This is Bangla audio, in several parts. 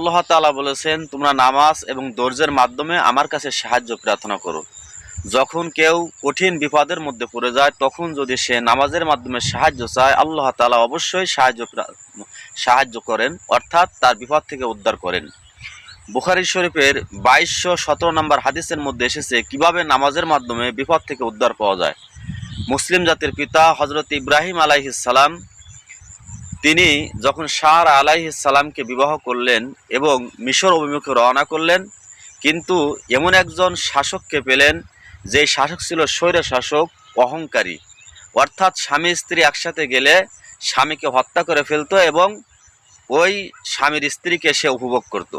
আল্লাহ তালা বলেছেন, তোমরা নামাজ এবং দর্জের মাধ্যমে আমার কাছে সাহায্য প্রার্থনা করো। যখন কেউ কঠিন বিপদের মধ্যে পড়ে যায়, তখন যদি সে নামাজের মাধ্যমে সাহায্য চায়, আল্লাহ তাআলা অবশ্যই সাহায্য সাহায্য করেন, অর্থাৎ তার বিপদ থেকে উদ্ধার করেন। বুখারি শরীফের বাইশশো সতেরো নম্বর হাদিসের মধ্যে এসেছে, কীভাবে নামাজের মাধ্যমে বিপদ থেকে উদ্ধার পাওয়া যায়? মুসলিম জাতির পিতা হজরত ইব্রাহিম আলাইহিসালাম তিনি যখন শাহ আলাইহিসালামকে বিবাহ করলেন এবং মিশর অভিমুখে রওনা করলেন, কিন্তু এমন একজন শাসককে পেলেন যে শাসক ছিল স্বৈর শাসক অহংকারী। অর্থাৎ স্বামী স্ত্রী একসাথে গেলে স্বামীকে হত্যা করে ফেলতো এবং ওই স্বামীর স্ত্রীকে সে উপভোগ করত।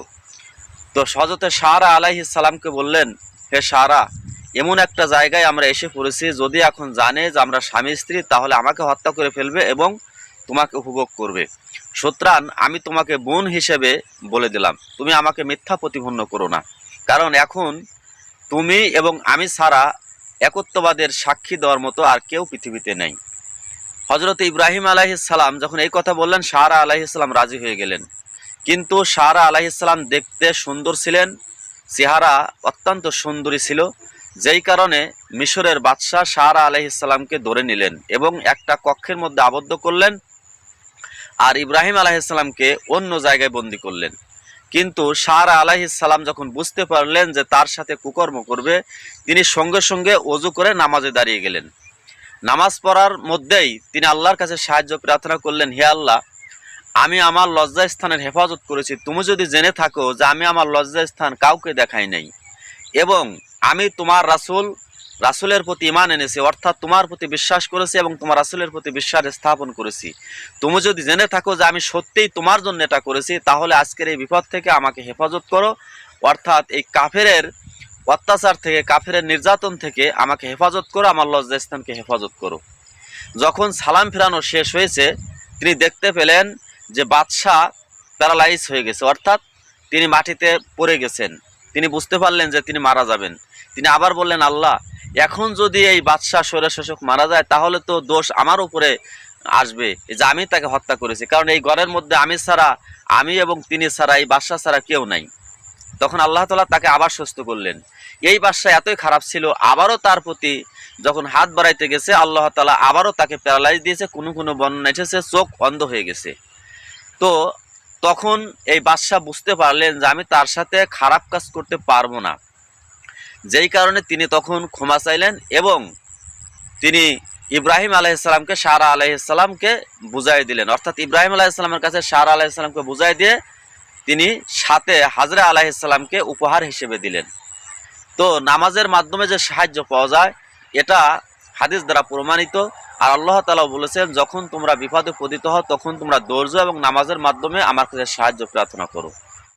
তো সজতে সারা আলাইহিস সালামকে বললেন, হে সারা এমন একটা জায়গায় আমরা এসে পড়েছি, যদি এখন জানে যে আমরা স্বামী স্ত্রী, তাহলে আমাকে হত্যা করে ফেলবে এবং তোমাকে উপভোগ করবে। সুতরাং আমি তোমাকে বোন হিসেবে বলে দিলাম, তুমি আমাকে মিথ্যা প্রতিপন্ন করো না। কারণ এখন তুমি এবং আমি ছাড়া একত্ববাদের সাক্ষী দেওয়ার মতো আর কেউ পৃথিবীতে নেই। হজরত ইব্রাহিম আলাইহিসাল্লাম যখন এই কথা বললেন, সারা আলাইহিসাল্লাম রাজি হয়ে গেলেন। কিন্তু সারা আলাইহিসাল্লাম দেখতে সুন্দর ছিলেন, চেহারা অত্যন্ত সুন্দরী ছিল। যেই কারণে মিশরের বাদশাহ সারা আলাইহিসাল্লামকে ধরে নিলেন এবং একটা কক্ষের মধ্যে আবদ্ধ করলেন। আর ইব্রাহিম আলাইহিসাল্লামকে অন্য জায়গায় বন্দি করলেন। কিন্তু সারা আলাইহিসাল্লাম যখন বুঝতে পারলেন যে তার সাথে কুকর্ম করবে, তিনি সঙ্গে সঙ্গে অজু করে নামাজে দাঁড়িয়ে গেলেন। নামাজ পড়ার মধ্যেই তিনি আল্লাহর কাছে সাহায্য, প্রার্থনা করলেন, হে আল্লাহ, আমি আমার লজ্জা স্থানের হেফাজত করেছি। তুমি যদি জেনে থাকো যে আমি আমার লজ্জা স্থান কাউকে দেখাই নাই এবং আমি তোমার রাসূল রাসূলের প্রতি ইমান এনেছি, অর্থাৎ তোমার প্রতি বিশ্বাস করেছি এবং তোমার রাসুলের প্রতি বিশ্বাস স্থাপন করেছি। তুমি যদি জেনে থাকো যে আমি সত্যিই তোমার জন্য এটা করেছি, তাহলে আজকের এই বিপদ থেকে আমাকে হেফাজত করো। অর্থাৎ এই কাফেরের অত্যাচার থেকে, কাফেরের নির্যাতন থেকে আমাকে হেফাজত করো, আমার লজ্জা স্থানকে হেফাজত করো। যখন সালাম ফেরানো শেষ হয়েছে, তিনি দেখতে পেলেন যে বাদশাহ প্যারালাইজ হয়ে গেছে, অর্থাৎ তিনি মাটিতে পড়ে গেছেন। তিনি বুঝতে পারলেন যে তিনি মারা যাবেন। তিনি আবার বললেন, আল্লাহ এখন যদি এই বাদশাহ স্বৈরশাসক মারা যায়, তাহলে তো দোষ আমার উপরে আসবে যে আমি তাকে হত্যা করেছি। কারণ এই ঘরের মধ্যে আমি ছাড়া, আমি এবং তিনি ছাড়া, এই বাদশাহ ছাড়া কেউ নাই। তখন আল্লাহ তালা তাকে আবার সুস্থ করলেন। এই বাদশাহ এতই খারাপ ছিল, আবারও তার প্রতি যখন হাত বাড়াইতে গেছে, আল্লাহ তালা আবারও তাকে প্যারালাইজ দিয়েছে, কোনো কোনো বর্ণনা এসেছে চোখ অন্ধ হয়ে গেছে। তো তখন এই বাদশাহ বুঝতে পারলেন যে আমি তার সাথে খারাপ কাজ করতে পারব না। যেই কারণে তিনি তখন ক্ষমা চাইলেন এবং তিনি ইব্রাহিম আলাইসাল্লামকে সারা আলাইসাল্লামকে বুঝাই দিলেন। অর্থাৎ ইব্রাহিম আলাইসাল্লামের কাছে সারা আলাইসাল্লামকে বুঝাই দিয়ে তিনি সাথে হাজরা আলাইসাল্লামকে উপহার হিসেবে দিলেন। তো নামাজের মাধ্যমে যে সাহায্য পাওয়া যায়, এটা হাদিস দ্বারা প্রমাণিত। আর আল্লাহ তালা বলেছেন, যখন তোমরা বিপদে পতিত হও, তখন তোমরা দর্জ এবং নামাজের মাধ্যমে আমার কাছে সাহায্য প্রার্থনা করো।